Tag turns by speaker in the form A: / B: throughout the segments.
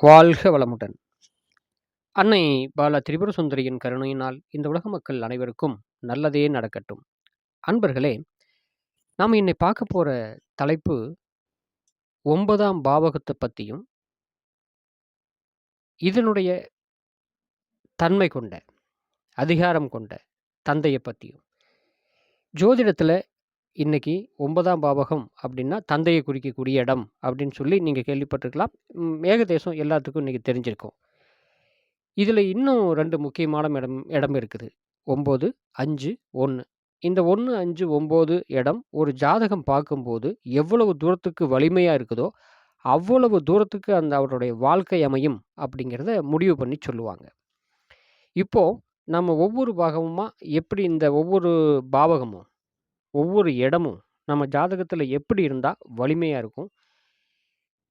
A: வாழ்க வளமுடன்! அன்னை பாலா திரிபுர சுந்தரியின் கருணையினால் இந்த உலக மக்கள் அனைவருக்கும் நல்லதே நடக்கட்டும். அன்பர்களே, நாம் இன்னை பார்க்க போகிற தலைப்பு ஒன்பதாம் பாவகத்தை பற்றியும் இதனுடைய தன்மை கொண்ட, அதிகாரம் கொண்ட தந்தையை பற்றியும் ஜோதிடத்தில் இன்றைக்கி ஒன்பதாம் பாவகம் அப்படின்னா, தந்தையை குறிக்கக்கூடிய இடம் அப்படின்னு சொல்லி நீங்கள் கேள்விப்பட்டிருக்கலாம். ஏகதேசம் எல்லாத்துக்கும் நீங்கள் தெரிஞ்சிருக்கும். இதில் இன்னும் ரெண்டு முக்கியமான இடம் இடம் இருக்குது. 9, 5, 1. இந்த 1, 5, 9 இடம் ஒரு ஜாதகம் பார்க்கும்போது எவ்வளவு தூரத்துக்கு வலிமையாக இருக்குதோ, அவ்வளவு தூரத்துக்கு அந்த அவருடைய வாழ்க்கை அமையும் அப்படிங்கிறத முடிவு பண்ணி சொல்லுவாங்க. இப்போது நம்ம ஒவ்வொரு பாகமுமா எப்படி இந்த ஒவ்வொரு பாவகமும், ஒவ்வொரு இடமும் நம்ம ஜாதகத்தில் எப்படி இருந்தால் வலிமையாக இருக்கும்?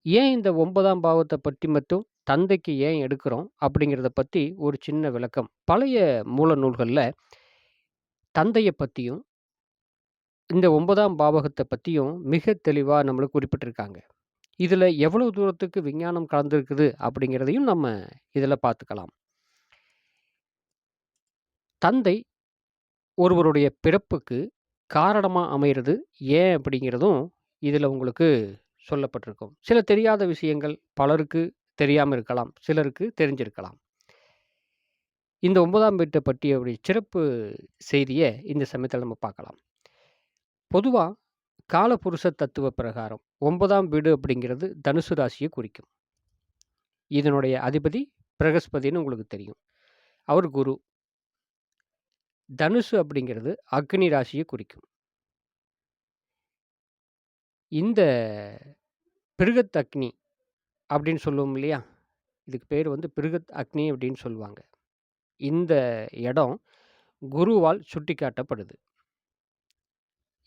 A: ஏன் இந்த ஒன்பதாம் பாவத்தை பற்றி மட்டும் தந்தைக்கு ஏன் எடுக்கிறோம்? அப்படிங்கிறத பற்றி ஒரு சின்ன விளக்கம். பழைய மூல நூல்களில் தந்தையை பற்றியும் இந்த ஒன்பதாம் பாவகத்தை பற்றியும் மிக தெளிவாக நம்மளுக்கு குறிப்பிட்டிருக்காங்க. இதில் எவ்வளவு தூரத்துக்கு விஞ்ஞானம் கலந்துருக்குது அப்படிங்கிறதையும் நம்ம இதில் பார்த்துக்கலாம். தந்தை ஒருவருடைய பிறப்புக்கு காரணமாக அமைகிறது ஏன் அப்படிங்கிறதும் இதில் உங்களுக்கு சொல்லப்பட்டிருக்கும். சில தெரியாத விஷயங்கள் பலருக்கு தெரியாமல் இருக்கலாம். சிலருக்கு தெரிஞ்சிருக்கலாம். இந்த ஒன்பதாம் வீட்டை பற்றிய சிறப்பு செய்தியை இந்த சமயத்தில் நம்ம பார்க்கலாம். பொதுவாக காலபுருஷ தத்துவ பிரகாரம் ஒன்பதாம் வீடு அப்படிங்கிறது தனுசு ராசியை குறிக்கும். இதனுடைய அதிபதி பிரகஸ்பதின்னு உங்களுக்கு தெரியும். அவர் குரு. தனுசு அப்படிங்கிறது அக்னி ராசியை குறிக்கும். இந்த பிருகத் அக்னி அப்படின்னு சொல்லுவோம் இல்லையா? இதுக்கு பேர் வந்து பிருகத் அக்னி அப்படின்னு சொல்லுவாங்க. இந்த இடம் குருவால் சுட்டிக்காட்டப்படுது.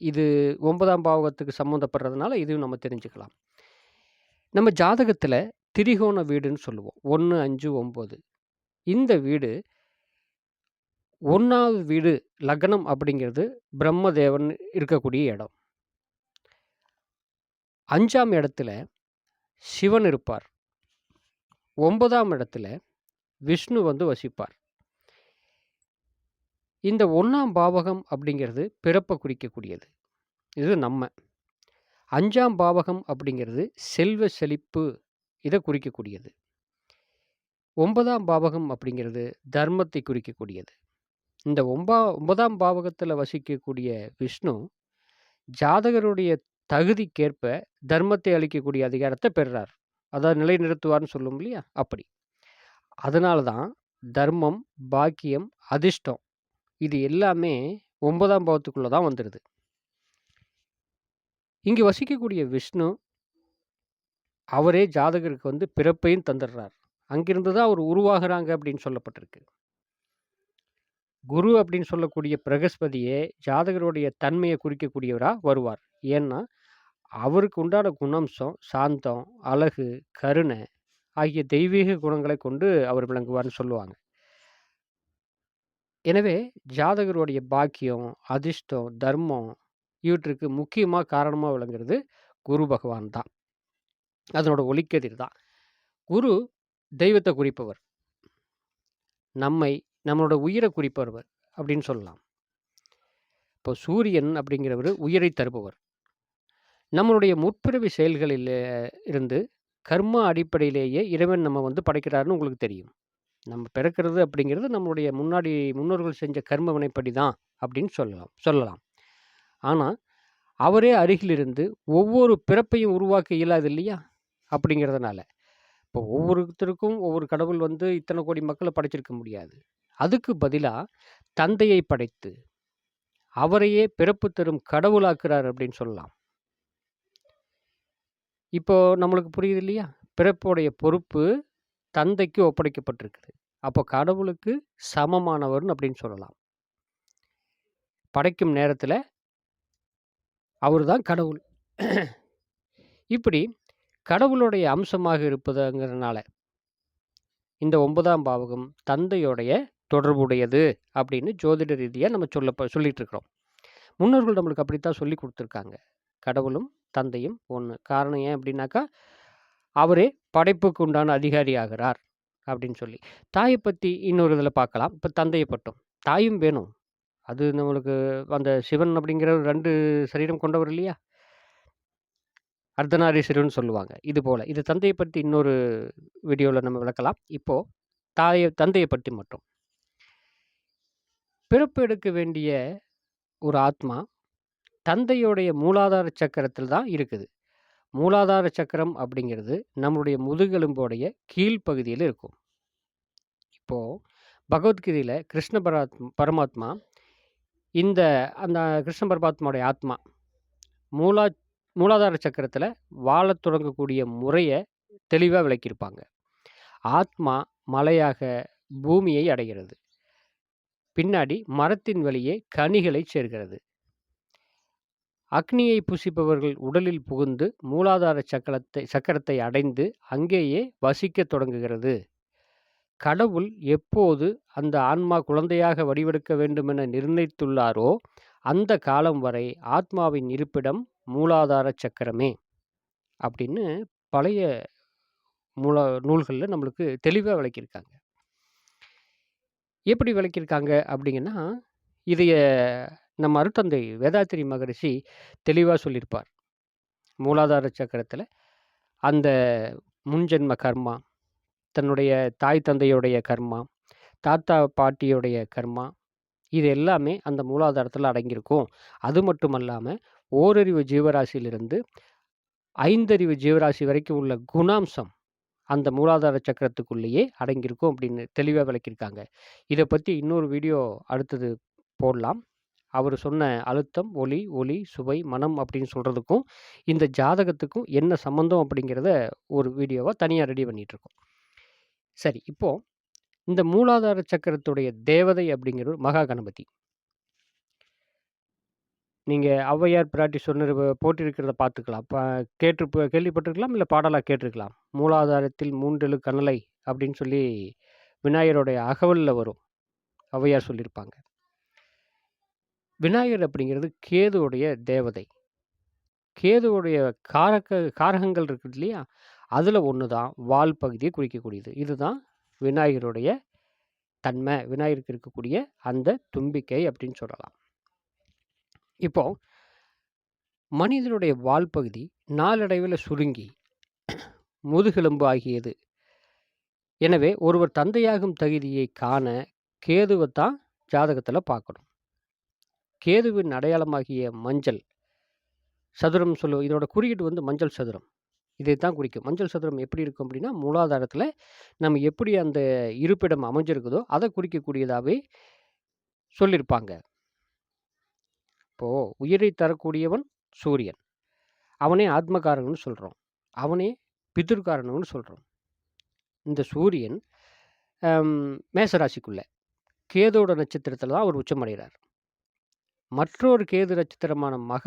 A: இது ஒன்பதாம் பாவகத்துக்கு சம்மந்தப்படுறதுனால இதையும் நம்ம தெரிஞ்சுக்கலாம். நம்ம ஜாதகத்தில் திரிகோண வீடுன்னு சொல்லுவோம். 1, 5, 9. இந்த வீடு ஒன்றாவது வீடு லக்னம் அப்படிங்கிறது பிரம்மதேவன் இருக்கக்கூடிய இடம். அஞ்சாம் இடத்துல சிவன் இருப்பார். ஒன்பதாம் இடத்துல விஷ்ணு வந்து வசிப்பார். இந்த ஒன்றாம் பாவகம் அப்படிங்கிறது பிறப்பை குறிக்கக்கூடியது. இது நம்ம. அஞ்சாம் பாவகம் அப்படிங்கிறது செல்வ செழிப்பு இதை குறிக்கக்கூடியது. ஒன்பதாம் பாவகம் அப்படிங்கிறது தர்மத்தை குறிக்கக்கூடியது. இந்த ஒன்பா ஒன்பதாம் பாவகத்தில் வசிக்கக்கூடிய விஷ்ணு, ஜாதகருடைய தகுதிக்கேற்ப தர்மத்தை அளிக்கக்கூடிய அதிகாரத்தை பெறுறார். அதாவது நிலைநிறுத்துவார்னு சொல்லும் இல்லையா? அப்படி. அதனால தான் தர்மம், பாக்கியம், அதிர்ஷ்டம் இது எல்லாமே ஒன்பதாம் பாவத்துக்குள்ளே தான் வந்துடுது இங்கே வசிக்கக்கூடிய விஷ்ணு அவரே ஜாதகருக்கு வந்து பிறப்பையும் தந்துடுறார். அங்கிருந்து தான் அவர் உருவாகிறாங்க அப்படின்னு சொல்லப்பட்டிருக்கு. குரு அப்படின்னு சொல்லக்கூடிய பிரகஸ்பதியே ஜாதகருடைய தன்மையை குறிக்கக்கூடியவராக வருவார். ஏன்னா, அவருக்கு உண்டான குணம்சம் சாந்தம், அழகு, கருணை ஆகிய தெய்வீக குணங்களை கொண்டு அவர் விளங்குவார்னு சொல்லுவாங்க. எனவே ஜாதகருடைய பாக்கியம், அதிர்ஷ்டம், தர்மம் இவற்றுக்கு முக்கியமாக காரணமாக விளங்குறது குரு பகவான் தான். அதனோட ஒளிக்கதிர் தான். குரு தெய்வத்தை குறிப்பவர். நம்மை நம்மளோட உயிரை குறிப்பவர் அப்படின்னு சொல்லலாம். இப்போ சூரியன் அப்படிங்கிறவர் உயிரை தருபவர். நம்மளுடைய முற்பிறவி செயல்களில் இருந்து கர்மா அடிப்படையிலேயே இறைவன் நம்ம வந்து படைக்கிறாருன்னு உங்களுக்கு தெரியும். நம்ம பிறக்கிறது அப்படிங்கிறது நம்மளுடைய முன்னாடி முன்னோர்கள் செஞ்ச கர்ம வினைப்படி தான் அப்படின்னு சொல்லலாம் சொல்லலாம். ஆனால் அவரே அருகில் இருந்து ஒவ்வொரு பிறப்பையும் உருவாக்க இயலாது இல்லையா? அப்படிங்கிறதுனால. இப்போ ஒவ்வொருத்தருக்கும் ஒவ்வொரு கடவுள் வந்து இத்தனை கோடி மக்களை படைச்சிருக்க முடியாது. அதுக்கு பதிலாக தந்தையை படைத்து, அவரையே பிறப்பு தரும் கடவுளாக்குறார் அப்படின்னு சொல்லலாம். இப்போ நம்மளுக்கு புரியுது இல்லையா? பிறப்புடைய பொறுப்பு தந்தைக்கு ஒப்படைக்கப்பட்டிருக்குது. அப்போ கடவுளுக்கு சமமானவர்னு அப்படின்னு சொல்லலாம். படைக்கும் நேரத்தில் அவர் தான் கடவுள். இப்படி கடவுளுடைய அம்சமாக இருப்பதுங்கிறதுனால இந்த ஒன்பதாம் பாவகம் தந்தையோடைய தொடர்புடையது அப்படின்னு ஜோதிட ரீதியாக நம்ம சொல்ல சொல்லிட்டு இருக்கிறோம். முன்னோர்கள் நம்மளுக்கு அப்படித்தான் சொல்லி கொடுத்துருக்காங்க. கடவுளும், தந்தையும் ஒன்று காரணம் ஏன் அப்படின்னாக்கா, அவரே படைப்புக்கு உண்டான அதிகாரி ஆகிறார் அப்படின்னு சொல்லி. தாயை பற்றி இன்னொரு இதில் பார்க்கலாம். இப்போ தந்தையை பட்டும். தாயும் வேணும். அது நம்மளுக்கு அந்த சிவன் அப்படிங்கிற ரெண்டு சரீரம் கொண்டவர் இல்லையா? அர்த்தநாரீஸ்வரன் சொல்லுவாங்க. இது போல். இது தந்தையை பற்றி இன்னொரு வீடியோவில் நம்ம விளக்கலாம். இப்போது தாயை தந்தையை பற்றி மட்டும். பிறப்பு எடுக்க வேண்டிய ஒரு ஆத்மா தந்தையுடைய மூலாதார சக்கரத்தில் தான் இருக்குது. மூலாதார சக்கரம் அப்படிங்கிறது நம்மளுடைய முதுகெலும்போடைய கீழ்ப்பகுதியில் இருக்கும். இப்போது பகவத்கீதையில் கிருஷ்ண பராத் பரமாத்மா இந்த அந்த கிருஷ்ண பரமாத்மாவுடைய ஆத்மா மூலா மூலாதார சக்கரத்தில் வாழத் தொடங்கக்கூடிய முறையை தெளிவாக விளக்கியிருப்பாங்க. ஆத்மா மலையாக பூமியை அடைகிறது. பின்னாடி மரத்தின் வழியே கனிகளை சேர்கிறது. அக்னியை புசிப்பவர்கள் உடலில் புகுந்து மூலாதார சக்கரத்தை சக்கரத்தை அடைந்து அங்கேயே வசிக்கத் தொடங்குகிறது. கடவுள் எப்போது அந்த ஆன்மா குழந்தையாக வடிவெடுக்க வேண்டுமென நிர்ணயித்துள்ளாரோ அந்த காலம் வரை ஆத்மாவின் இருப்பிடம் மூலாதார சக்கரமே. அப்படின்னு பழைய மூல நூல்களில் நம்மளுக்கு தெளிவாக விளக்கியிருக்காங்க. எப்படி விளக்கியிருக்காங்க அப்படிங்கன்னா இதைய நம்ம அருத்தந்தை வேதாத்திரி மகரிஷி தெளிவாக சொல்லியிருப்பார். மூலாதார சக்கரத்தில் அந்த முன்ஜென்ம கர்மா தன்னுடைய தாய் தந்தையுடைய கர்மா தாத்தா பாட்டியுடைய கர்மா இது எல்லாமே அந்த மூலாதாரத்தில் அடங்கியிருக்கும். அது மட்டும் அல்லாமல் ஓரறிவு ஜீவராசியிலிருந்து ஐந்தறிவு ஜீவராசி வரைக்கும் உள்ள குணாம்சம் அந்த மூலாதார சக்கரத்துக்குள்ளேயே அடங்கியிருக்கும் அப்படின்னு தெளிவாக விளக்கியிருக்காங்க. இதை பற்றி இன்னொரு வீடியோ அடுத்தது போடலாம். அவர் சொன்ன அழுத்தம் ஒளி ஒளி சுவை மனம் அப்படின்னு சொல்கிறதுக்கும் இந்த ஜாதகத்துக்கும் என்ன சம்மந்தம் அப்படிங்கிறத ஒரு வீடியோவாக தனியாக ரெடி பண்ணிகிட்ருக்கோம் சரி இப்போது இந்த மூலாதார சக்கரத்துடைய தேவதை அப்படிங்கிறது மகா கணபதி. நீங்கள் ஔவையார் பிராட்டி சொன்ன போட்டிருக்கிறத பார்த்துக்கலாம். இப்போ கேட்டு கேள்விப்பட்டிருக்கலாம்? இல்லை பாடலாக கேட்டிருக்கலாம்? மூலாதாரத்தில் மூன்றெழு கனலை அப்படின்னு சொல்லி விநாயகருடைய அகவலில் வரும். ஔவையார் சொல்லியிருப்பாங்க. விநாயகர் அப்படிங்கிறது கேதுவுடைய தேவதை. கேதுவுடைய காரக காரகங்கள் இருக்குது இல்லையா? அதில் ஒன்று தான் வால் பகுதியை குறிக்கக்கூடியது. இதுதான் விநாயகருடைய தன்மை. விநாயகருக்கு இருக்கக்கூடிய அந்த தும்பிக்கை அப்படின்னு சொல்லலாம். இப்போ மனிதனுடைய வால் பகுதி நாளடைவில் சுருங்கி முதுகெலும்பு ஆகியது. எனவே ஒருவர் தந்தையாகும் தகுதியை காண கேதுவை தான் ஜாதகத்தில் பார்க்கணும். கேதுவின் அடையாளமாகிய மஞ்சள் சதுரம் சொல்லுவோம் இதோட குறியீடு வந்து மஞ்சள் சதுரம். இதை தான் குறிக்கும். மஞ்சள் சதுரம் எப்படி இருக்கும் அப்படின்னா மூலாதாரத்தில் நம்ம எப்படி அந்த இருப்பிடம் அமைஞ்சிருக்குதோ அதை குறிக்கக்கூடியதாகவே சொல்லியிருப்பாங்க இப்போது உயிரை தரக்கூடியவன் சூரியன். அவனே ஆத்மகாரகன்னு சொல்கிறோம் அவனே பிதிர்காரணம்னு சொல்கிறோம் இந்த சூரியன் மேசராசிக்குள்ளே. கேதோட நட்சத்திரத்தில் தான் அவர் உச்சமடைகிறார் மற்றொரு கேது நட்சத்திரமான மக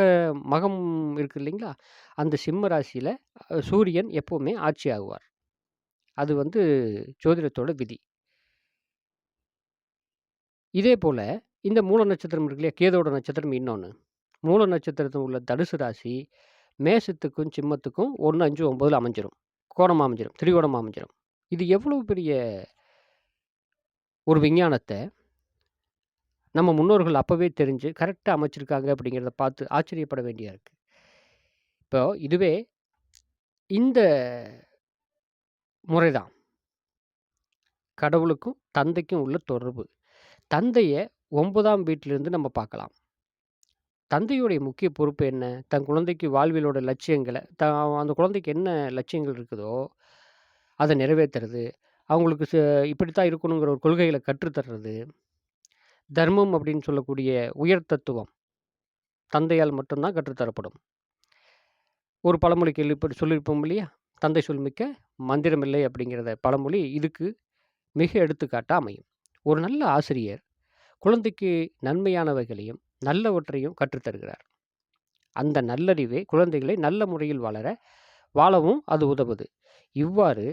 A: மகம் இருக்கு இல்லைங்களா? அந்த சிம்ம ராசியில் சூரியன் எப்போவுமே ஆட்சி ஆகுவார். அது வந்து ஜோதிடத்தோட விதி. இதே போல் இந்த மூல நட்சத்திரம் இருக்கு இல்லையா? கேதோட நட்சத்திரம் இன்னொன்று மூல நட்சத்திரத்தில் உள்ள தனுசு ராசி மேசத்துக்கும் சிம்மத்துக்கும் ஒன்று அஞ்சு ஒம்பதில் அமைஞ்சிரும். கோணம் அமைஞ்சிரும். திரிகோணம் அமைஞ்சிரும். இது எவ்வளோ பெரிய ஒரு விஞ்ஞானத்தை நம்ம முன்னோர்கள் அப்போவே தெரிஞ்சு கரெக்டாக அமைச்சிருக்காங்க அப்படிங்கிறத பார்த்து ஆச்சரியப்பட வேண்டியா இருக்குது இப்போ இதுவே இந்த முறை தான். கடவுளுக்கும் தந்தைக்கும் உள்ள தொடர்பு. தந்தையை ஒன்பதாம் வீட்டிலிருந்து நம்ம பார்க்கலாம். தந்தையுடைய முக்கிய பொறுப்பு என்ன? தன் குழந்தைக்கு வாழ்விலோட லட்சியங்களை த அந்த குழந்தைக்கு என்ன லட்சியங்கள் இருக்குதோ அதை நிறைவேற்றுறது அவங்களுக்கு இப்படித்தான் இருக்கணுங்கிற ஒரு கொள்கைகளை கற்றுத்தர்றது தர்மம் அப்படின்னு சொல்லக்கூடிய உயர் தத்துவம் தந்தையால் மட்டும்தான் கற்றுத்தரப்படும். ஒரு பழமொழி இப்படி சொல்லியிருப்போம் இல்லையா? தந்தை சொல்மிக்க மந்திரமில்லை அப்படிங்கிறத பழமொழி இதுக்கு மிக எடுத்துக்காட்டாக அமையும். ஒரு நல்ல ஆசிரியர் குழந்தைக்கு நன்மையானவைகளையும் நல்லவற்றையும் கற்றுத்தருகிறார். அந்த நல்லறிவே குழந்தைகளை நல்ல முறையில் வளர வாழவும் அது உதவுது. இவ்வாறு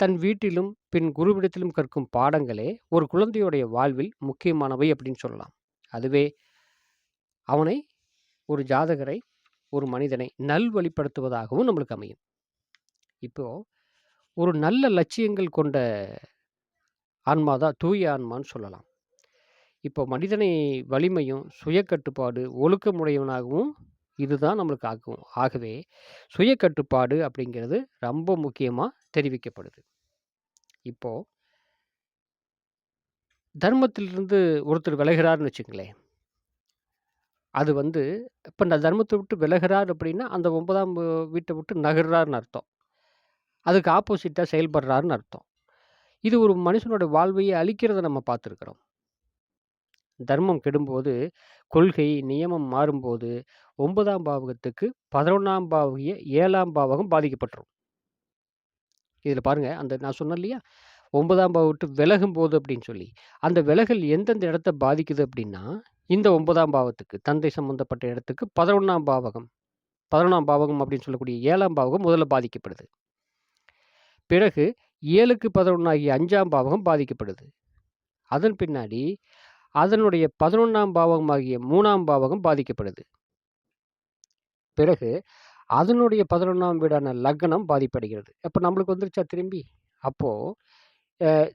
A: தன் வீட்டிலும் பின் குருவிடத்திலும் கற்கும் பாடங்களே ஒரு குழந்தையுடைய வாழ்வில் முக்கியமானவை அப்படின்னு சொல்லலாம். அதுவே அவனை ஒரு ஜாதகரை ஒரு மனிதனை நல்வழிப்படுத்துவதாகவும் நம்மளுக்கு அமையும். இப்போ ஒரு நல்ல லட்சியங்கள் கொண்ட ஆன்மா தான் தூய ஆன்மான்னு சொல்லலாம். இப்போ மனிதனை வலிமையும், சுயக்கட்டுப்பாடு ஒழுக்கமுடையவனாகவும் இதுதான் நம்மளுக்கு ஆக்கும். ஆகவே சுய கட்டுப்பாடு அப்படிங்கிறது ரொம்ப முக்கியமாக தெரிவிக்கப்படுது. இப்போது தர்மத்திலிருந்து ஒருத்தர் விலகிறார்னு வச்சுங்களேன் அது வந்து இப்போ நான் தர்மத்தை விட்டு விலகிறார் அப்படின்னா, அந்த ஒன்பதாம் வீட்டை விட்டு நகர்றார்ன்னு அர்த்தம். அதுக்கு ஆப்போசிட்டாக செயல்படுறாருன்னு அர்த்தம். இது ஒரு மனுஷனோட வாழ்வையே அழிக்கிறத நம்ம பார்த்துருக்குறோம் தர்மம் கெடும்போது, கொள்கை, நியமம் மாறும்போது ஒன்பதாம் பாவகத்துக்கு 11ஆம் பாவகிய ஏழாம் பாவகம் பாதிக்கப்பட்டுரும். இதில் பாருங்க, அந்த நான் சொன்னேன் இல்லையா? ஒன்பதாம் பாவம் விட்டு விலகும்போது அப்படின்னு சொல்லி. அந்த விலகல் எந்தெந்த இடத்த பாதிக்குது அப்படின்னா, இந்த ஒன்பதாம் பாவத்துக்கு, தந்தை சம்மந்தப்பட்ட இடத்துக்கு 11ஆம் பாவகம். 11ஆம் பாவகம் அப்படின்னு சொல்லக்கூடிய ஏழாம் பாவகம் முதல்ல பாதிக்கப்படுது. பிறகு 7க்கு 11 ஆகிய அஞ்சாம் பாவகம் பாதிக்கப்படுது. அதன் பின்னாடி அதனுடைய 11ஆம் பாவகமாகிய மூணாம் பாவகம் பாதிக்கப்படுது. பிறகு அதனுடைய 11ஆம் வீடான லக்னம் பாதிப்படைகிறது. அப்போ நம்மளுக்கு வந்துருச்சா திரும்பி? அப்போது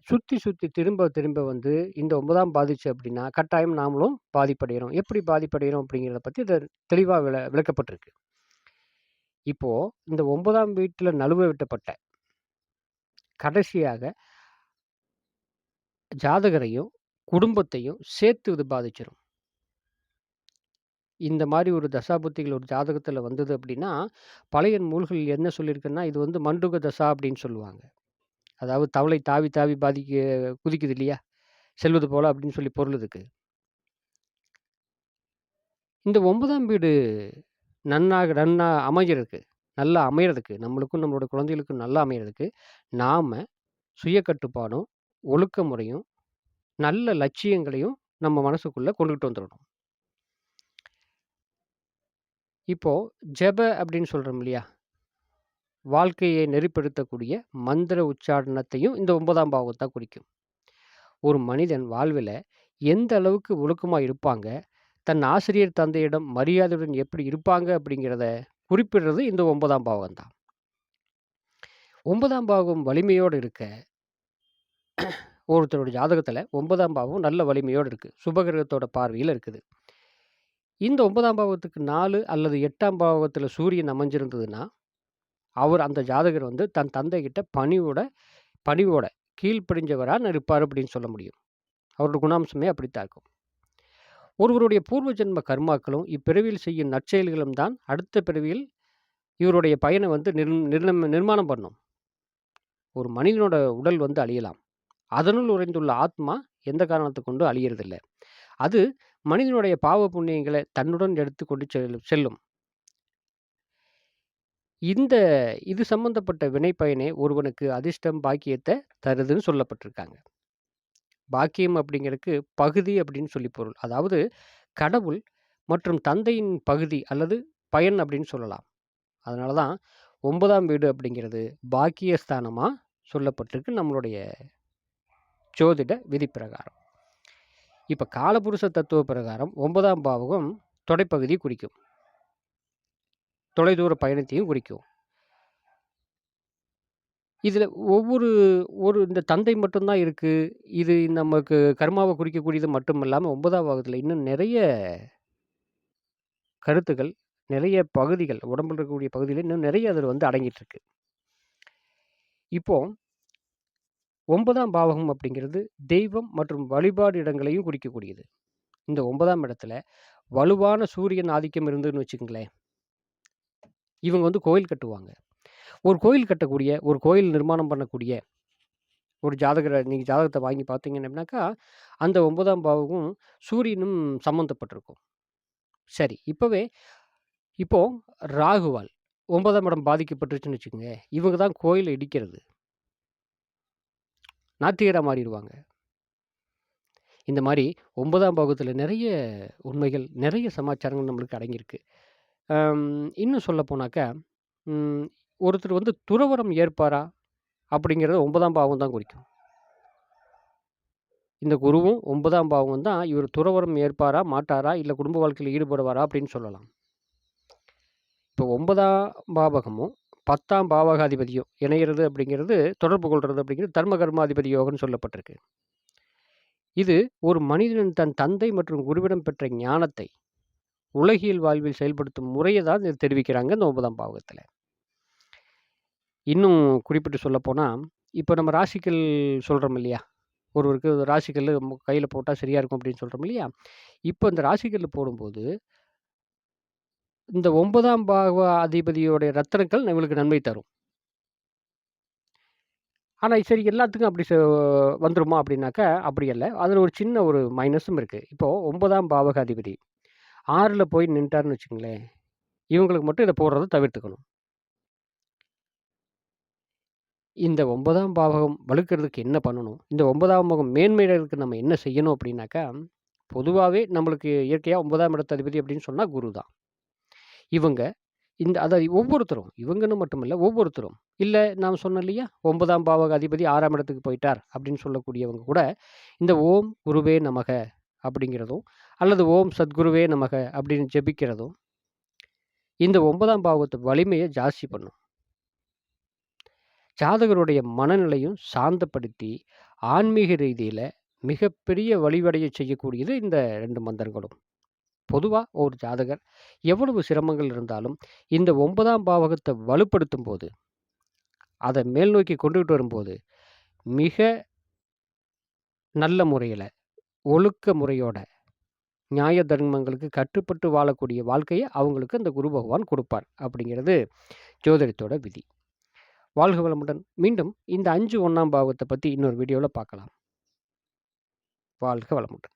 A: சுற்றி சுற்றி திரும்ப, திரும்ப வந்து இந்த ஒன்பதாம் பாதிச்சு அப்படின்னா, கட்டாயம் நாமளும் பாதிப்படைகிறோம். எப்படி பாதிப்படைகிறோம் அப்படிங்கிறத பற்றி இதை தெளிவாக விள விளக்கப்பட்டிருக்கு. இப்போது இந்த ஒன்பதாம் வீட்டில் நழுவ விட்டப்பட்ட கடைசியாக ஜாதகரையும், குடும்பத்தையும் சேர்த்து இது பாதிச்சிடும் இந்த மாதிரி ஒரு தசாபுத்திகள் ஒரு ஜாதகத்தில் வந்தது அப்படின்னா, பழைய நூல்கள் என்ன சொல்லியிருக்குன்னா, இது வந்து மண்டுக தசா அப்படின்னு சொல்லுவாங்க. அதாவது தவளை தாவி, தாவி பாதிக்க குதிக்குது இல்லையா? செல்வது போல் அப்படின்னு சொல்லி பொருள் இதுக்கு. இந்த ஒன்பதாம் வீடு நன்னாக நன்னா அமைகிறதுக்கு நல்லா அமையிறதுக்கு நம்மளுக்கும் நம்மளோட குழந்தைகளுக்கும் நல்லா அமையிறதுக்கு நாம் சுய கட்டுப்பாடும், ஒழுக்க முறையும், நல்ல லட்சியங்களையும் நம்ம மனசுக்குள்ளே கொண்டுகிட்டு வந்துடணும் இப்போது ஜெப அப்படின்னு சொல்கிறோம் இல்லையா? வாழ்க்கையை நெறிப்படுத்தக்கூடிய மந்திர உச்சாரணத்தையும் இந்த 9ஆம் பாவம் குறிக்கும். ஒரு மனிதன் வாழ்வில் எந்த அளவுக்கு ஒழுக்கமாக இருப்பாங்க, தன் ஆசிரியர் தந்தையிடம் மரியாதையுடன் எப்படி இருப்பாங்க அப்படிங்கிறத குறிப்பிடுறது இந்த ஒன்பதாம் பாவகம் தான். 9ஆம் பாவம் இருக்க ஒருத்தரோட ஜாதகத்தில் ஒன்பதாம் பாவம் நல்ல வலிமையோடு இருக்குது சுபகிரகத்தோட பார்வையில் இருக்குது. இந்த ஒன்பதாம் பாவத்துக்கு நாலு அல்லது எட்டாம் பாவத்தில் சூரியன் அமைஞ்சிருந்ததுன்னா, அவர் அந்த ஜாதகர் வந்து தன் தந்தைகிட்ட பணிவோட பணிவோட கீழ்ப்படிஞ்சவராக இருப்பார் அப்படின்னு சொல்ல முடியும். அவரோட குணாம்சமே அப்படித்தான் இருக்கும். ஒருவருடைய பூர்வ ஜென்ம கர்மாக்களும், இப்பிறவியில் செய்யும் நற்செயல்களும் தான் அடுத்த பிறவியில் இவருடைய பயனை வந்து நிர் நிர்ணம் நிர்மாணம் பண்ணும். ஒரு மனிதனோட உடல் வந்து அழியலாம். அதனுள் உறைந்துள்ள ஆத்மா எந்த காரணத்தை கொண்டும் அழியறதில்ல. அது மனிதனுடைய பாவ புண்ணியங்களை தன்னுடன் எடுத்து கொண்டு செல்லும். இந்த இது சம்பந்தப்பட்ட வினைப்பயனே ஒருவனுக்கு அதிர்ஷ்டம், பாக்கியத்தை தருதுன்னு சொல்லப்பட்டிருக்காங்க. பாக்கியம் அப்படிங்கிறதுக்கு பகுதி அப்படின்னு சொல்லி பொருள். அதாவது கடவுள் மற்றும் தந்தையின் பகுதி அல்லது பயன் அப்படின்னு சொல்லலாம். அதனால தான் ஒன்பதாம் வீடு அப்படிங்கிறது பாக்கியஸ்தானமாக சொல்லப்பட்டிருக்கு நம்மளுடைய ஜோதிட விதி பிரகாரம். இப்போ காலபுருஷ தத்துவ பிரகாரம் ஒன்பதாம் பாவகம் தொடைப்பகுதிய குறிக்கும். தொலைதூர பயணத்தையும் குறிக்கும். இதில் ஒவ்வொரு ஒரு இந்த தந்தை மட்டும்தான் இருக்குது இது நமக்கு கர்மாவை குறிக்கக்கூடியது மட்டும் இல்லாமல் ஒன்பதாம் பாகத்தில் இன்னும் நிறைய கருத்துக்கள், நிறைய பகுதிகள், உடம்புல இருக்கக்கூடிய பகுதியில் இன்னும் நிறைய அதில் வந்து அடங்கிட்டு இருக்கு. இப்போது ஒன்பதாம் பாவகம் அப்படிங்கிறது தெய்வம் மற்றும் வழிபாடு இடங்களையும் குறிக்கக்கூடியது. இந்த ஒன்பதாம் இடத்துல வலுவான சூரியன் ஆதிக்கம் இருந்ததுன்னு வச்சுக்கங்களேன். இவங்க வந்து கோயில் கட்டுவாங்க. ஒரு கோயில் கட்டக்கூடிய, ஒரு கோயில் நிர்மாணம் பண்ணக்கூடிய ஒரு ஜாதகரை நீங்கள் ஜாதகத்தை வாங்கி பார்த்தீங்க அப்படின்னாக்கா, அந்த ஒன்பதாம் பாவமும் சூரியனும் சம்மந்தப்பட்டிருக்கும். சரி, இப்போவே இப்போது ராகுவால் ஒன்பதாம் இடம் பாதிக்கப்பட்டுருச்சுன்னு வச்சுக்கோங்க இவங்க தான் கோயில் இடிக்கிறது. நாத்திகராக மாறிடுவாங்க இந்த மாதிரி ஒன்பதாம் பாகத்தில் நிறைய உண்மைகள், நிறைய சமாச்சாரங்கள் நம்மளுக்கு அடங்கியிருக்கு. இன்னும் சொல்லப்போனாக்கா, ம் ஒருத்தர் வந்து துறவரம் ஏற்பாரா? அப்படிங்கிறத ஒன்பதாம் பாவம் தான் குறிக்கும். இந்த குருவும் ஒன்பதாம் பாவம் தான் இவர் துறவரம் ஏற்பாரா? மாட்டாரா? இல்லை குடும்ப வாழ்க்கையில் ஈடுபடுவாரா? அப்படின்னு சொல்லலாம். இப்போ ஒன்பதாம் பாவகமும், பத்தாம் பாவகாதிபதியோ இணையிறது அப்படிங்கிறது தொடர்பு கொள்கிறது அப்படிங்கிறது தர்ம கர்மாதிபதி யோகம்னு சொல்லப்பட்டிருக்கு. இது ஒரு மனிதன் தன் தந்தை மற்றும் குருவிடம் பெற்ற ஞானத்தை உலகியல் வாழ்வில் செயல்படுத்தும் முறையை தான் இது தெரிவிக்கிறாங்க இந்த ஒன்பதாம் பாவகத்தில். இன்னும் குறிப்பிட்டு சொல்லப்போனால் இப்போ நம்ம ராசிக்கல் சொல்கிறோம் இல்லையா? ஒருவருக்கு ராசிக்கல் கையில் போட்டால் சரியாக இருக்கும் அப்படின்னு சொல்கிறோம் இல்லையா? இப்போ இந்த ராசிக்கல் போடும்போது இந்த ஒன்பதாம் பாவ அதிபதியோடைய ரத்தனங்கள் நம்மளுக்கு நன்மை தரும். ஆனால் சரி எல்லாத்துக்கும் அப்படி வந்துருமா அப்படின்னாக்கா அப்படி இல்லை அதில் ஒரு சின்ன ஒரு மைனஸும் இருக்குது இப்போது ஒன்பதாம் பாவக அதிபதி ஆறில் போய் நின்ட்டாருன்னு வச்சுங்களேன் இவங்களுக்கு மட்டும் இதை போடுறத தவிர்த்துக்கணும். இந்த ஒன்பதாம் பாவகம் வலுக்கிறதுக்கு என்ன பண்ணணும்? இந்த ஒன்பதாம் பாவகம் மேன்மையிடறதுக்கு நம்ம என்ன செய்யணும் அப்படின்னாக்கா பொதுவாகவே நம்மளுக்கு இயற்கையாக ஒன்பதாம் இடத்து அதிபதி அப்படின்னு சொன்னால் குரு தான் இவங்க இந்த அதாவது ஒவ்வொருத்தரும் இவங்கன்னு மட்டும் இல்லை ஒவ்வொருத்தரும். இல்லை நாம் சொன்னோம் இல்லையா? ஒன்பதாம் பாவக அதிபதி ஆறாம் இடத்துக்கு போயிட்டார் அப்படின்னு சொல்லக்கூடியவங்க கூட இந்த ஓம் குருவே நமக அப்படிங்கிறதும் அல்லது ஓம் சத்குருவே நமக அப்படின்னு ஜெபிக்கிறதும் இந்த ஒன்பதாம் பாவகத்து வலிமையை ஜாஸ்தி பண்ணும். ஜாதகருடைய மனநிலையும் சாந்தப்படுத்தி ஆன்மீக ரீதியில் மிகப்பெரிய வழிவடைய செய்யக்கூடியது இந்த ரெண்டு மந்திரங்களும். பொதுவாக ஒரு ஜாதகர் எவ்வளவு சிரமங்கள் இருந்தாலும் இந்த ஒன்பதாம் பாவகத்தை வலுப்படுத்தும் போது அதை மேல் நோக்கி கொண்டுகிட்டு வரும்போது மிக நல்ல முறையில் ஒழுக்க முறையோட நியாய தர்மங்களுக்கு கட்டுப்பட்டு வாழக்கூடிய வாழ்க்கையை அவங்களுக்கு அந்த குரு பகவான் கொடுப்பார் அப்படிங்கிறது ஜோதிடத்தோட விதி. வாழ்க வளமுடன். மீண்டும் இந்த அஞ்சு ஒன்றாம் பாவத்தை பற்றி இன்னொரு வீடியோவில் பார்க்கலாம். வாழ்க வளமுடன்.